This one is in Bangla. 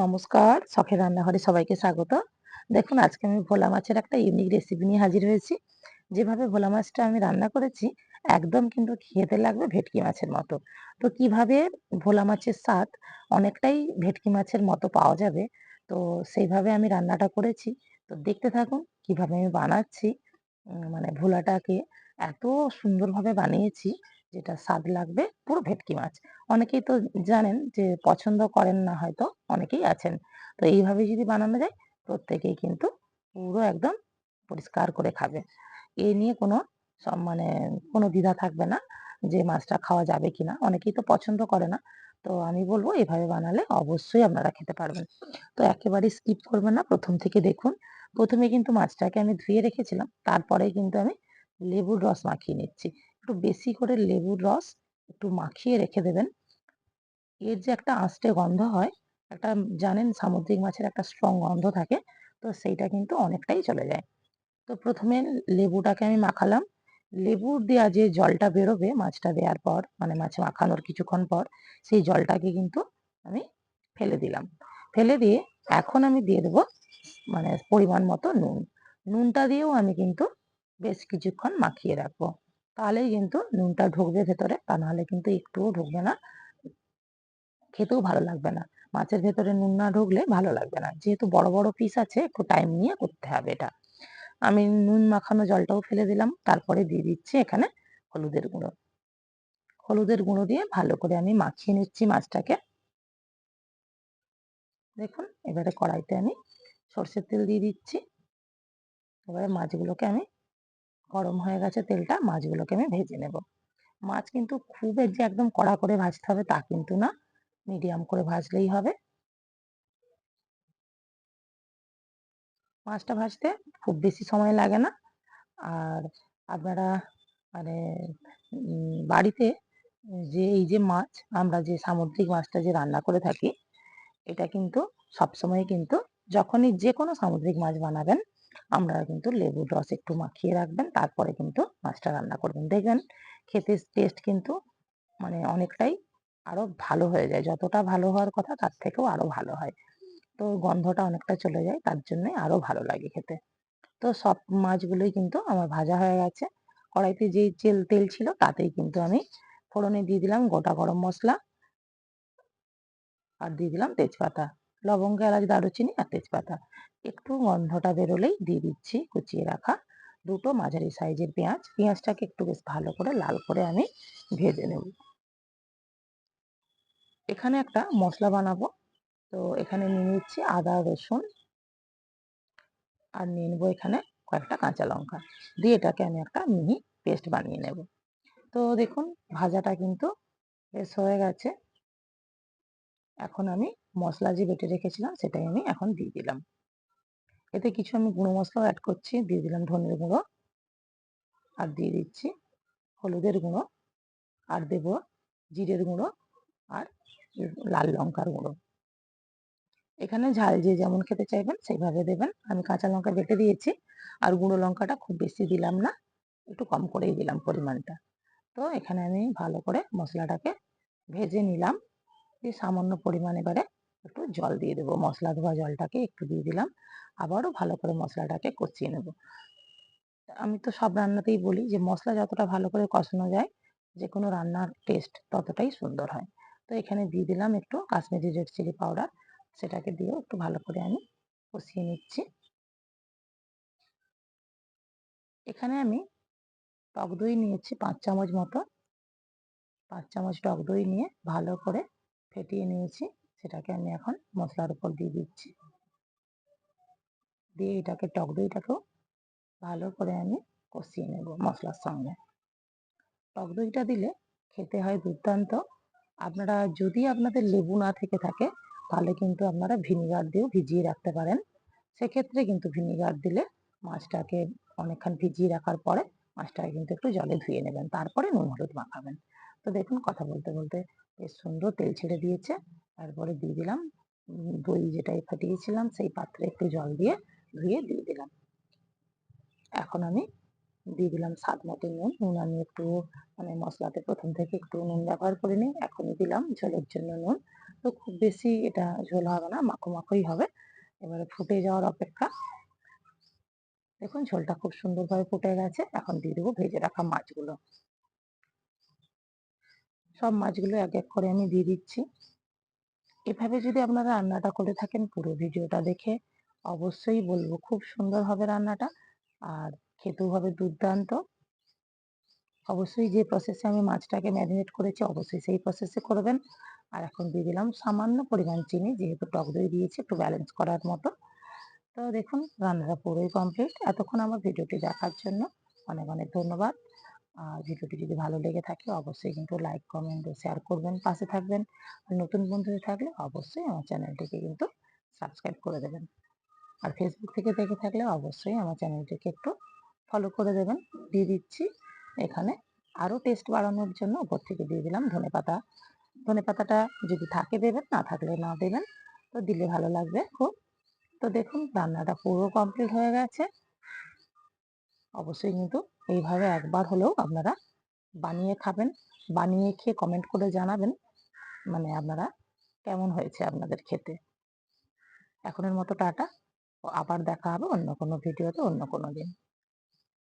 নমস্কার, শখের রান্নাঘরে সবাইকে স্বাগত। দেখুন আজকে আমি ভোলা মাছের একটা ইউনিক রেসিপি নিয়ে হাজির হয়েছি। যেভাবে ভোলা মাছটা আমি রান্না করেছি একদম কিন্তু খেতে লাগবে ভেটকি মাছের মতো। তো কীভাবে ভোলা মাছের স্বাদ অনেকটাই ভেটকি মাছের মতো পাওয়া যাবে, তো সেইভাবে আমি রান্নাটা করেছি। তো দেখতে থাকুন কীভাবে আমি বানাচ্ছি। মানে ভোলাটাকে এত সুন্দরভাবে বানিয়েছি যেটা স্বাদ লাগবে, পুরো ভেটকি মাছ। অনেকেই তো জানেন যে পছন্দ করেন না হয়তো, অনেকেই আছেন। তো এইভাবে যদি বানানো যায়, প্রত্যেকেই কিন্তু পুরো একদম পরিষ্কার করে খাবে। এ নিয়ে কোনো সব মানে কোনো দ্বিধা থাকবে না যে মাছটা খাওয়া যাবে কিনা। অনেকেই তো পছন্দ করে না। তো আমি বলব এভাবে বানালে অবশ্যই আপনারা খেতে পারবেন। তো একেবারেই স্কিপ করবেন না প্রথম থেকে দেখুন। প্রথমে কিন্তু মাছটাকে আমি ধুয়ে রেখেছিলাম। তারপরেই কিন্তু আমি লেবুর রস মাখিয়ে নিচ্ছি। একটু বেশি করে লেবুর রস একটু মাখিয়ে রেখে দেবেন। এর যে একটা আঁশটে গন্ধ হয়, একটা জানেন সামুদ্রিক মাছের একটা স্ট্রং গন্ধ থাকে, তো সেইটা কিন্তু অনেকটাই চলে যায়। তো প্রথমে লেবুটাকে আমি মাখালাম। লেবুর দেওয়া যে জলটা বেরোবে মাছটা দেওয়ার পর, মানে মাছ মাখানোর কিছুক্ষণ পর, সেই জলটাকে কিন্তু আমি ফেলে দিলাম। ফেলে দিয়ে এখন আমি দিয়ে দেবো মানে পরিমাণ মতো নুন। নুনটা দিয়েও আমি কিন্তু বেশ কিছুক্ষণ মাখিয়ে রাখব। তাহলেই কিন্তু নুনটা ঢুকবে ভেতরে, তা নাহলে কিন্তু একটুও ঢুকবে না। খেতেও ভালো লাগবে না। মাছের ভেতরে নুন না ঢুকলে ভালো লাগবে না। যেহেতু বড়, বড় পিস আছে একটু টাইম নিয়ে করতে হবে এটা। আমি নুন মাখানো জলটাও ফেলে দিলাম। তারপরে দিয়ে দিচ্ছি এখানে হলুদের গুঁড়ো। হলুদের গুঁড়ো দিয়ে ভালো করে আমি মাখিয়ে নিচ্ছি মাছটাকে। দেখুন এবারে কড়াইতে আমি সর্ষের তেল দিয়ে দিচ্ছি। এবারে মাছগুলোকে আমি গরম হয়ে গেছে তেলটা, মাছগুলোকে আমি ভেজে নেব। মাছ কিন্তু খুব যে একদম কড়া করে ভাজতে হবে তা কিন্তু না। মিডিয়াম করে ভাজলেই হবে। মাছটা ভাজতে খুব বেশি সময় লাগে না। আর আপনারা মানে বাড়িতে যে এই যে মাছ আমরা যে সামুদ্রিক মাছটা যে রান্না করে থাকি, এটা কিন্তু সবসময় কিন্তু যখনই যে কোনো সামুদ্রিক মাছ বানাবেন, আপনারা কিন্তু লেবুর রস একটু মাখিয়ে রাখবেন। তারপরে কিন্তু মাছটা রান্না করবেন। দেখবেন খেতে টেস্ট কিন্তু মানে অনেকটাই আরও ভালো হয়ে যায়। যতটা ভালো হওয়ার কথা তার থেকেও আরও ভালো হয়। তো গন্ধটা অনেকটা চলে যায়, তার জন্যে আরও ভালো লাগে খেতে। তো সব মাছগুলোই কিন্তু আমার ভাজা হয়ে গেছে। কড়াইতে যেই চেল তেল ছিল তাতেই কিন্তু আমি ফোড়নে দিয়ে দিলাম গোটা গরম মশলা আর দিয়ে দিলাম তেজপাতা। লবঙ্গ, এলাচ, দারুচিনি আর তেজপাতা। একটু গন্ধটা বেরোলেই দিয়ে দিচ্ছি কুচিয়ে রাখা দুটো মাঝারি সাইজের পেঁয়াজ। পেঁয়াজটাকে একটু বেশ ভালো করে লাল করে আমি ভেজে নেব। এখানে একটা মশলা বানাবো। তো এখানে নিয়ে নিচ্ছি আদা, রসুন আর নিয়ে নেব এখানে কয়েকটা কাঁচা লঙ্কা। দিয়ে এটাকে আমি একটা মিহি পেস্ট বানিয়ে নেব। তো দেখুন ভাজাটা কিন্তু বেশ হয়ে গেছে। এখন আমি মসলা যে বেটে রেখেছিলাম সেটাই আমি এখন দিয়ে দিলাম। এতে কিছু আমি গুঁড়ো মসলাও অ্যাড করছি। দিয়ে দিলাম ধনের গুঁড়ো আর দিয়ে দিচ্ছি হলুদের গুঁড়ো আর দেব জিরের গুঁড়ো আর লাল লঙ্কার গুঁড়ো। এখানে ঝাল যে যেমন খেতে চাইবেন সেইভাবে দেবেন। আমি কাঁচা লঙ্কা বেটে দিয়েছি আর গুঁড়ো লঙ্কাটা খুব বেশি দিলাম না, একটু কম করেই দিলাম পরিমাণটা। তো এখানে আমি ভালো করে মশলাটাকে ভেজে নিলাম। দিয়ে সামান্য পরিমাণ এবারে একটু জল দিয়ে দেবো। মশলা ধোয়া জলটাকে একটু দিয়ে দিলাম। আবারও ভালো করে মশলাটাকে কষিয়ে নেব। আমি তো সব রান্নাতেই বলি যে, মশলা যতটা ভালো করে কষানো যায় যে কোনো রান্নার টেস্ট ততটাই সুন্দর হয়। তো এখানে দিয়ে দিলাম একটু কাশ্মীরি রেড চিলি পাউডার। সেটাকে দিয়েও একটু ভালো করে আমি কষিয়ে নিচ্ছি। এখানে আমি টক দই নিয়েছি পাঁচ চামচ মতো। পাঁচ চামচ টক দই নিয়ে ভালো করে ফেটিয়ে নিয়েছি। সেটাকে আমি এখন মশলার উপর দিয়ে দিচ্ছি। দিয়ে এটাকে টক দইটাকেও ভালো করে আমি কষিয়ে নেব মশলার সঙ্গে। টক দইটা দিলে খেতে হয় দুর্দান্ত। আপনারা যদি আপনাদের লেবু না থেকে থাকে তাহলে কিন্তু আপনারা ভিনিগার দিয়েও ভিজিয়ে রাখতে পারেন। সেক্ষেত্রে কিন্তু ভিনিগার দিলে মাছটাকে অনেকক্ষণ ভিজিয়ে রাখার পরে মাছটাকে কিন্তু একটু জলে ধুয়ে নেবেন। তারপরে নুন হলুদ মাখাবেন। তো দেখুন কথা বলতে, বলতে বেশ সুন্দর তেল ছেড়ে দিয়েছে। তারপরে দিয়ে দিলাম দই যেটাই ফাটিয়েছিলাম সেই পাত্রে একটু জল দিয়ে ধুয়ে দিয়ে দিলাম। এখন আমি দিয়ে দিলাম স্বাদ মতো নুন। নুন আমি একটু মানে মশলাতে প্রথম থেকে একটু নুন ব্যবহার করে নিই। এখনই দিলাম ঝোলের জন্য নুন। তো খুব বেশি এটা ঝোল হবে না, মাখো মাখোই হবে। এবারে ফুটে যাওয়ার অপেক্ষা। দেখুন ঝোলটা খুব সুন্দরভাবে ফুটে গেছে। এখন দিয়ে দেবো ভেজে রাখা মাছগুলো। সব মাছগুলো এক এক করে আমি দিয়ে দিচ্ছি। এভাবে যদি আপনারা রান্নাটা করে থাকেন, পুরো ভিডিওটা দেখে অবশ্যই বলব খুব সুন্দর হবে রান্নাটা আর খেতেও হবে দুর্দান্ত। অবশ্যই যে প্রসেসে আমি মাছটাকে ম্যারিনেট করেছি, অবশ্যই সেই প্রসেসে করবেন। আর এখন দিয়ে দিলাম সামান্য পরিমাণ চিনি, যেহেতু টক দই দিয়েছি, একটু ব্যালেন্স করার মতো। তো দেখুন, রান্নাটা পুরোই কমপ্লিট এতক্ষণ আমার ভিডিওটি দেখার জন্য অনেক অনেক ধন্যবাদ। আর ভিডিওটি যদি ভালো লেগে থাকে অবশ্যই কিন্তু লাইক কমেন্ট ও শেয়ার করবেন, পাশে থাকবেন। আর নতুন বন্ধু থাকলে অবশ্যই আমার চ্যানেলটিকে কিন্তু সাবস্ক্রাইব করে দেবেন। আর ফেসবুক থেকে দেখে থাকলে অবশ্যই আমার চ্যানেলটিকে একটু ফলো করে দেবেন। দিয়ে দিচ্ছি। এখানে আরও টেস্ট বাড়ানোর জন্য ওপর থেকে দিয়ে দিলাম ধনে পাতা। ধনে পাতাটা যদি থাকে দেবেন, না থাকলে না দেবেন, তো দিলে ভালো লাগবে খুব। তো দেখুন, রান্নাটা পুরো কমপ্লিট হয়ে গেছে। অবশ্যই কিন্তু এইভাবে একবার হলেও আপনারা বানিয়ে খাবেন, বানিয়ে খেয়ে কমেন্ট করে জানাবেন মানে আপনারা কেমন হয়েছে আপনাদের খেতে। এখনের মতো টাটা, আবার দেখা হবে অন্য কোনো ভিডিওতে অন্য কোনো দিন।